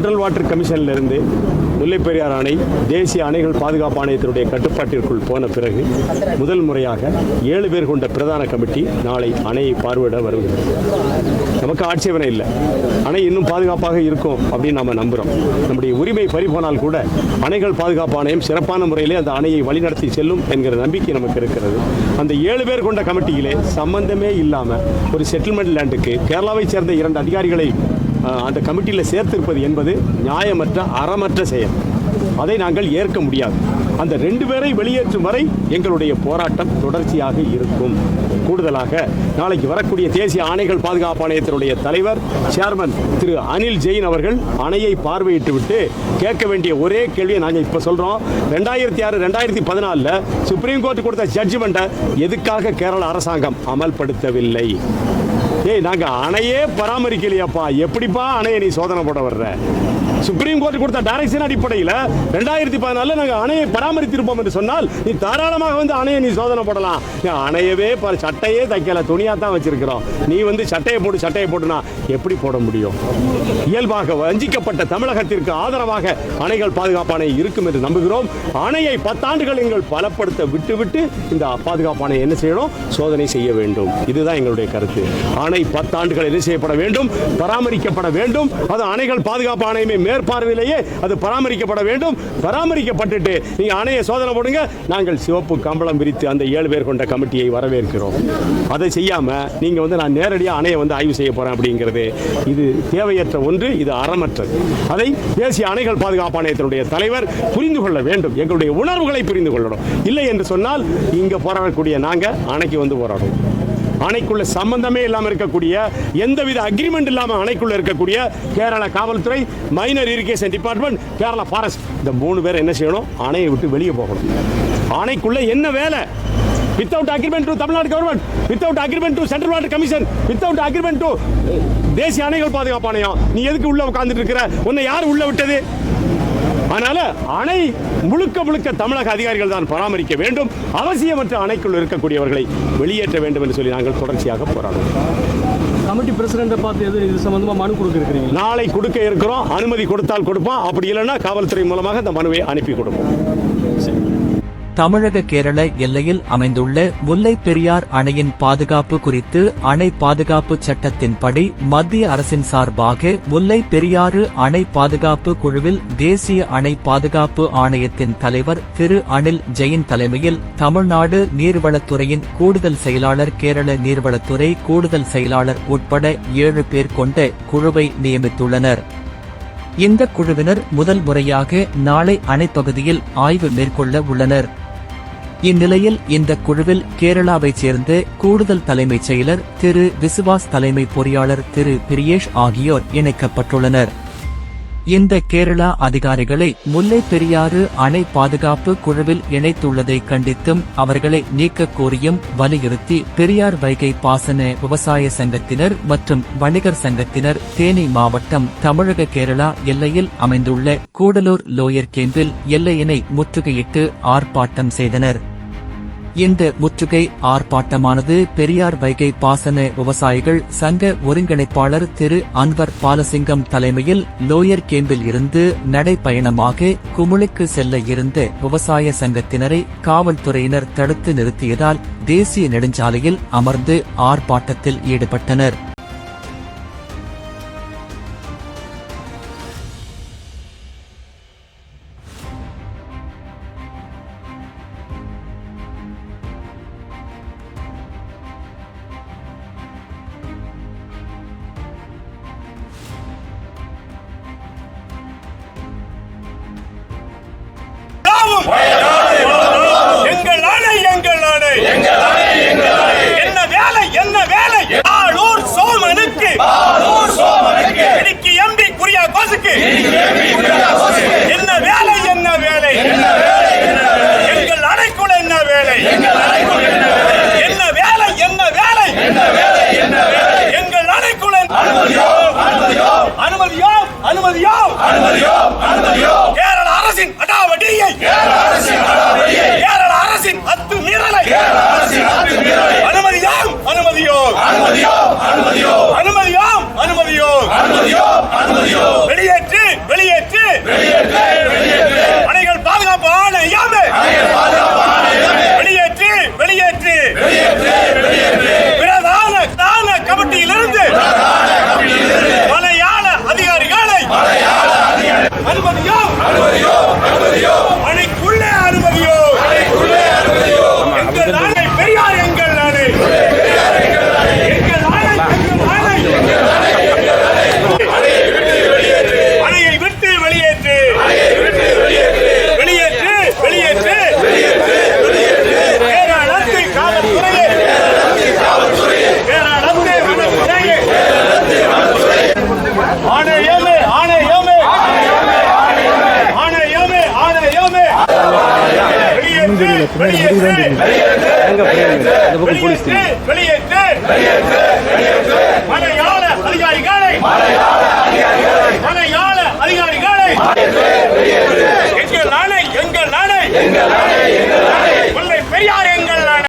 Central water கமிஷனிலிருந்து Mullaperiyar அணை தேசிய அணைகள் பாதுகாப்பு ஆணையத்தினுடைய கட்டுப்பாட்டிற்குள் போன பிறகு முதல் முறையாக ஏழு பேர் கொண்ட பிரதான கமிட்டி நாளை அணையை பார்வையிட வருகிறது. நமக்கு ஆட்சேபனை இல்லை. அணை இன்னும் பாதுகாப்பாக இருக்கும் அப்படின்னு நம்ம நம்புகிறோம் நம்முடைய உரிமை பறிபோனால் கூட அணைகள் பாதுகாப்பு ஆணையம் சிறப்பான முறையிலே அந்த அணையை வழிநடத்தி செல்லும் என்கிற நம்பிக்கை நமக்கு இருக்கிறது. அந்த ஏழு பேர் கொண்ட கமிட்டியிலே சம்பந்தமே இல்லாமல் ஒரு செட்டில்மெண்ட் லேண்டுக்கு கேரளாவை சேர்ந்த இரண்டு அதிகாரிகளை அந்த கமிட்டியில் சேர்த்திருப்பது என்பது நியாயமற்ற அறமற்ற செயல். அதை நாங்கள் ஏற்க முடியாது. அந்த ரெண்டு பேரை வெளியேற்றும் வரை எங்களுடைய போராட்டம் தொடர்ச்சியாக இருக்கும். கூடுதலாக நாளைக்கு வரக்கூடிய தேசிய ஆணைகள் பாதுகாப்பு ஆணையத்தினுடைய தலைவர் சேர்மன் திரு அனில் ஜெயின் அவர்கள் அணையை பார்வையிட்டு விட்டு கேட்க வேண்டிய ஒரே கேள்வியை நாங்கள் இப்போ சொல்கிறோம் ரெண்டாயிரத்தி ஆறு ரெண்டாயிரத்தி பதினாலில் சுப்ரீம் கோர்ட் கொடுத்த ஜட்ஜ்மெண்ட்டை எதுக்காக கேரள அரசாங்கம் அமல்படுத்தவில்லை? ஏய் நாங்க அணையே பராமரிக்கலையாப்பா. எப்படிப்பா அணையை நீ சோதனை போட வர்ற? சுப்ரீம் கோர்ட் கொடுத்த டைரக்ஷன் அடிப்படையில் ரெண்டாயிரத்தி பதினாலில் நாங்கள் அணையை பராமரித்திருப்போம் என்று சொன்னால் நீ தாராளமாக வந்து அணையை நீ சோதனை போடலாம். அணையவே சட்டையே தைக்கல துணியாக தான் வச்சிருக்கிறோம். நீ வந்து சட்டையை போட்டு சட்டையை போட்டுனா எப்படி போட முடியும்? இயல்பாக வஞ்சிக்கப்பட்ட தமிழகத்திற்கு ஆதரவாக அணைகள் பாதுகாப்பு அணை இருக்கும் என்று நம்புகிறோம். அணையை பத்தாண்டுகள் எங்கள் பலப்படுத்த விட்டுவிட்டு இந்த பாதுகாப்பு அணை என்ன செய்யணும்? சோதனை செய்ய வேண்டும். இதுதான் எங்களுடைய கருத்து. அணை பத்தாண்டுகள் என்ன செய்யப்பட வேண்டும்? பராமரிக்கப்பட வேண்டும். அது அணைகள் பாதுகாப்பு ஆணையமே மேற்பார்வையிலேயே அது பராமரிக்கப்பட வேண்டும். பராமரிக்கப்பட்டுட்டு நீங்கள் அணையை சோதனை போடுங்க. நாங்கள் சிவப்பு கம்பளம் விரித்து அந்த ஏழு பேர் கொண்ட கமிட்டியை வரவேற்கிறோம். அதை செய்யாமல் நீங்கள் வந்து நான் நேரடியாக அணையை வந்து ஆய்வு செய்ய போகிறேன் அப்படிங்கிறது. இது தேவையற்ற ஒன்று இது அறமற்றது. அதை தேசிய அணைகள் பாதுகாப்பு ஆணையத்தினுடைய தலைவர் புரிந்து கொள்ள வேண்டும். எங்களுடைய உணர்வுகளை புரிந்து கொள்ளணும். இல்லை என்று சொன்னால் இங்கே போராடக்கூடிய நாங்கள் அணைக்கு வந்து போராடுவோம். அணைக்குள்ள சம்பந்தமே இல்லாமல் இருக்கக்கூடிய எந்தவித அக்ரிமெண்ட் இல்லாமல் அணைக்குள்ள இருக்கக்கூடிய கேரளா காவல்துறை minor irrigation department Kerala forest இந்த மூணு பேர் என்ன செய்யணும்? அணையை விட்டு வெளியே போகணும். அணைக்குள்ள என்ன வேலை? Without agreement to Tamil Nadu government without agreement to central water commission without agreement to தேசிய அணைகள் பாதுகாப்பு ஆணையம். நீ எதுக்கு உள்ள உட்காந்துட்டு இருக்கிற? உன்னை யார் உள்ள விட்டது? அதனால அணை முழுக்க முழுக்க தமிழக அதிகாரிகள் தான் பராமரிக்க வேண்டும். அவசியமற்ற அணைக்குள் இருக்கக்கூடியவர்களை வெளியேற்ற வேண்டும் என்று சொல்லி நாங்கள் தொடர்ச்சியாக போராடுவோம். கமிட்டி பிரசிடென்ட்டை பார்த்து எது இது சம்பந்தமா மனு கொடுக்க நாளை கொடுக்க இருக்கிறோம். அனுமதி கொடுத்தால் கொடுப்போம். அப்படி இல்லைன்னா காவல்துறை மூலமாக அந்த மனுவை அனுப்பி கொடுப்போம். தமிழக கேரள எல்லையில் அமைந்துள்ள முல்லை பெரியார் அணையின் பாதுகாப்பு குறித்து அணை பாதுகாப்பு சட்டத்தின்படி மத்திய அரசின் சார்பாக முல்லை பெரியாறு அணை பாதுகாப்பு குழுவில் தேசிய அணை பாதுகாப்பு ஆணையத்தின் தலைவர் திரு அனில் ஜெயின் தலைமையில் தமிழ்நாடு நீர்வளத்துறையின் கூடுதல் செயலாளர் கேரள நீர்வளத்துறை கூடுதல் செயலாளர் உட்பட ஏழு பேர் கொண்ட குழுவை நியமித்துள்ளனர். இந்த குழுவினர் முதல் முறையாக நாளை அணைப்பகுதியில் ஆய்வு மேற்கொள்ள உள்ளனர். இந்நிலையில் இந்த குழுவில் கேரளாவைச் சேர்ந்த கூடுதல் தலைமைச் செயலர் திரு விசுவாஸ் தலைமை பொறியாளர் திரு பிரியேஷ் ஆகியோர் இணைக்கப்பட்டுள்ளனர். இந்த கேரளா அதிகாரிகளை முல்லை பெரியாறு அணை பாதுகாப்பு குழுவில் இணைத்துள்ளதை கண்டித்தும் அவர்களை நீக்க கோரியும் வலியுறுத்தி பெரியார் வைகை பாசன விவசாய சங்கத்தினர் மற்றும் வணிகர் சங்கத்தினர் தேனி மாவட்டம் தமிழக கேரளா எல்லையில் அமைந்துள்ள கூடலூர் லோயர் கேம்பில் எல்லையினை முற்றுகையிட்டு ஆர்ப்பாட்டம் செய்தனர். இந்த முற்றுகை ஆர்ப்பாட்டமானது பெரியார் வைகை பாசன விவசாயிகள் சங்க ஒருங்கிணைப்பாளர் திரு அன்வர் பாலசிங்கம் தலைமையில் லோயர் கேம்பில் இருந்து நடைப்பயணமாக குமுளுக்கு செல்ல இருந்த விவசாய சங்கத்தினரை காவல்துறையினர் தடுத்து நிறுத்தியதால் தேசிய நெடுஞ்சாலையில் அமர்ந்து ஆர்ப்பாட்டத்தில் ஈடுபட்டனர். அனுமதியோ கேரள அரசின் அடாவடியை கேரள அரசின் அத்துமீறலை. அனுமதியாம் அனுமதியோ அனுமதியாம் அனுமதியோ வெளியேற்று của mình đi đâu